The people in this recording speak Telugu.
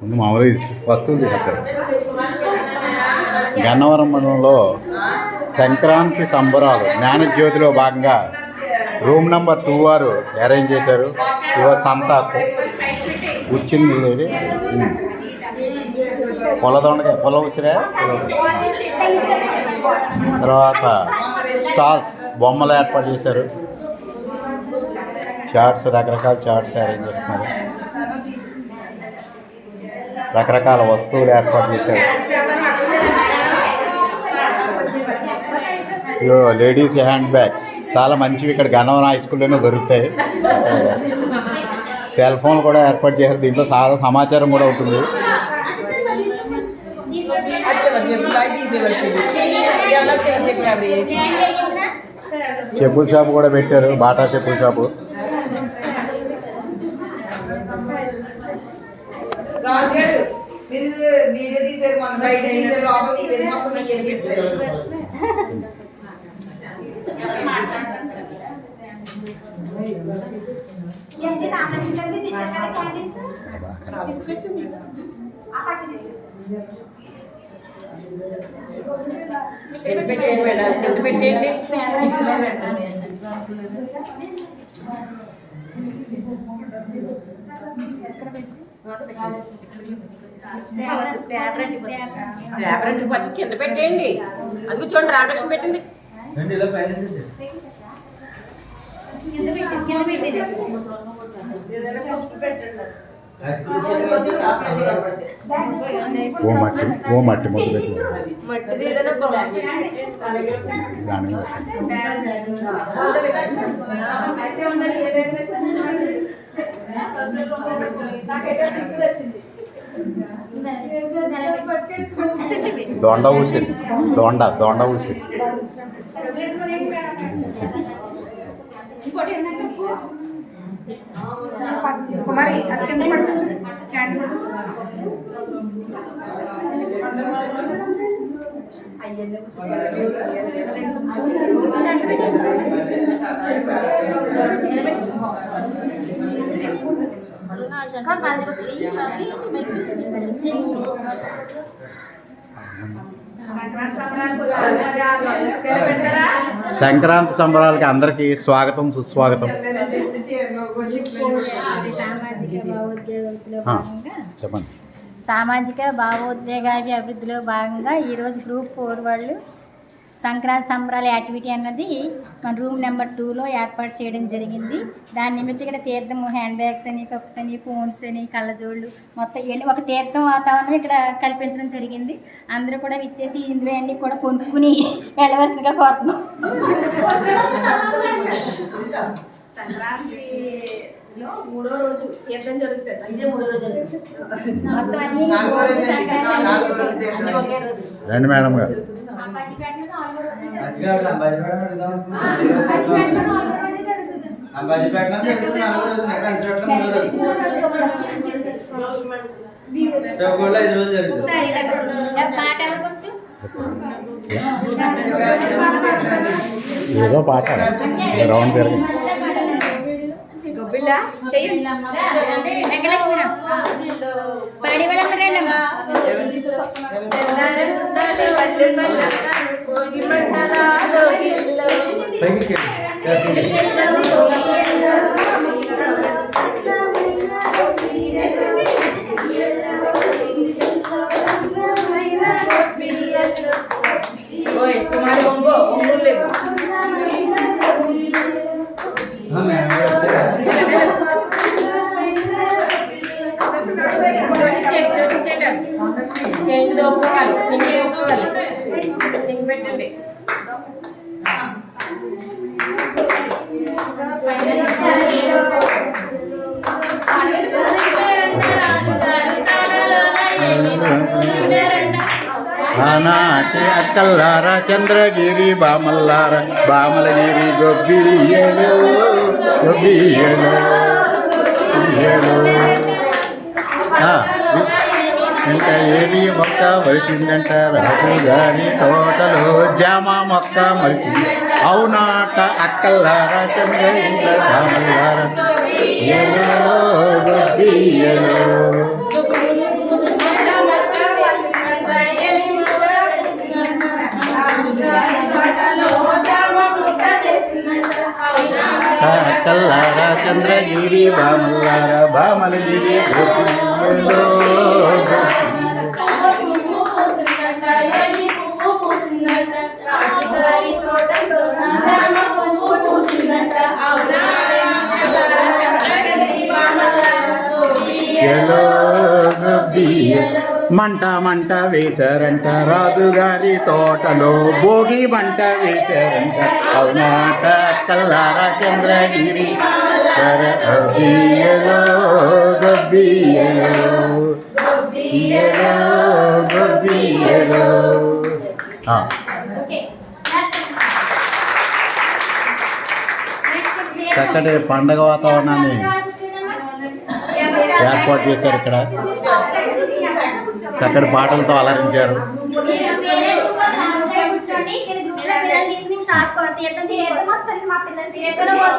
ముందు మామూలుగా వస్తువులు తీస్తారు గన్నవరం మండలంలో సంక్రాంతి సంబరాలు జ్ఞానజ్యోతిలో భాగంగా రూమ్ నెంబర్ టూ వారు అరేంజ్ చేశారు. ఇవ సంత వచ్చింది ఇది. పొలదొండకాయ పొల ఉసిరే? తర్వాత స్టాల్స్ బొమ్మలు ఏర్పాటు చేశారు. చాట్స్ రకరకాల చార్ట్స్ అరేంజ్ చేస్తున్నారు. రకరకాల వస్తువులు ఏర్పాటు చేశారు. Ladies hand bags. చాలా మంచివి ఇక్కడ గణవరం హై స్కూల్లోనే దొరుకుతాయి. సెల్ ఫోన్ కూడా ఏర్పాటు చేశారు. దీంట్లో చాలా సమాచారం కూడా ఉంటుంది. చెప్పుల షాప్ కూడా పెట్టారు. బాటా చెప్పుల షాపు. రాజు గారు మీరు వీడియో తీసారు మన బయట తీసారు లోపల తీసారు మొత్తం కదా క్యాండిల్స్ తీసుకొచ్చింది. పెట్టేయండి మేడం? పెట్టేయండి? పేపర్ అంటే పట్టు కింద పెట్టేయండి. అది చూడండి రామకృష్ణ పెట్టండి ఓ మట్టి ఓ పెట్టి. దాని. దొండ ఊసిరి. దొండ దొండ పడుతుంది. క్యాండిల్ సంక్రాంతి సంబరాలకి అందరికీ స్వాగతం సుస్వాగతం. చెప్పండి. సామాజిక భావోద్వేగాది అభివృద్ధిలో భాగంగా ఈరోజు గ్రూప్ ఫోర్ వాళ్ళు సంక్రాంతి సంబరాల యాక్టివిటీ అన్నది మన రూమ్ నెంబర్ టూలో ఏర్పాటు చేయడం జరిగింది. దాని నిమిత్తం ఇక్కడ తీర్థం హ్యాండ్ బ్యాగ్స్ అని కప్స్ అని ఫోన్స్ అని కళ్ళజోళ్ళు మొత్తం ఇవన్నీ ఒక తీర్థం వాతావరణం ఇక్కడ కల్పించడం జరిగింది. అందరూ కూడా ఇచ్చేసి ఇందులో అన్నీ కూడా కొనుక్కుని వెళ్ళవలసిందిగా కోరుతున్నాం. సంక్రాంతిలో మూడో రోజు తీర్థం జరుగుతుంది. ఇదే మూడో రోజు మొత్తం అన్నీ. రండి మేడం గారు. ఏదో పాట. రౌండ్ గొబ్బిళ్ళ వెంకటలక్ష్మి పాడి వాళ్ళమ్మరేనమ్మా Amen. చేంజ్ పెట్టండి. ఆనాటి అక్కల్లారా చంద్రగిరి బామల్లారా బామలగిరి గొబ్బియ్యలు గొబ్బియ్యలు గొబ్బియ్యలు. ఇంకా ఏమి మొక్క మరిచిందంట? రాజు గారి తోటలో జామ మొక్క మరిచింది. అవునాట అక్కల్లారా చంద్రయ్యారా అక్కల్లా చంద్రగిరి బామల్లార బామలగిరి గోపియలో మంట మంట వేశారంట రాజుగారి తోటలో భోగి మంట వేశారంట అవునాట కల్లార చంద్రగిరి గబ్బియలో గబ్బియలో గబ్బియలో. చక్కటి పండగ వాతావరణాన్ని ఏర్పాటు చేశారు ఇక్కడ. చక్కటి పాటలతో అలరించారు మా పిల్లలు